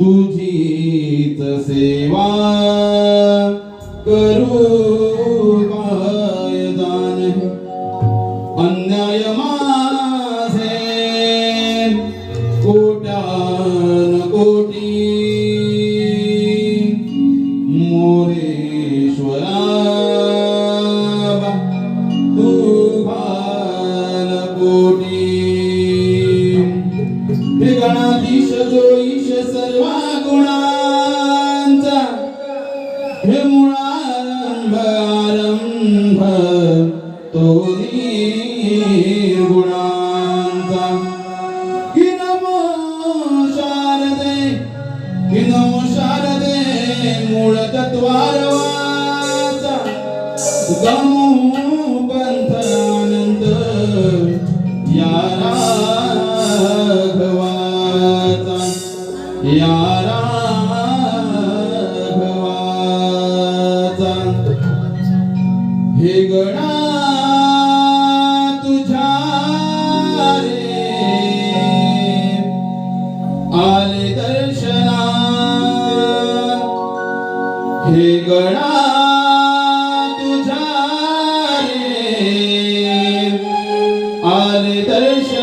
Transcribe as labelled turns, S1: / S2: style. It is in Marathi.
S1: तुझीच सेवा करू काय दान. अन्याय माझे कोट्यान कोटी. मोरेश्वरा तू भाल कोटी. हे आरंभ तो गुणांचा की नमो शारदे की नमो शारदे मूळ तत्वारवाचा गमो पंथ आनंद या राघवाचा या राघवाचा हे गणा तुझ्या रे. आले दर्शना हे गणा तुझ्या रे. आले दर्शन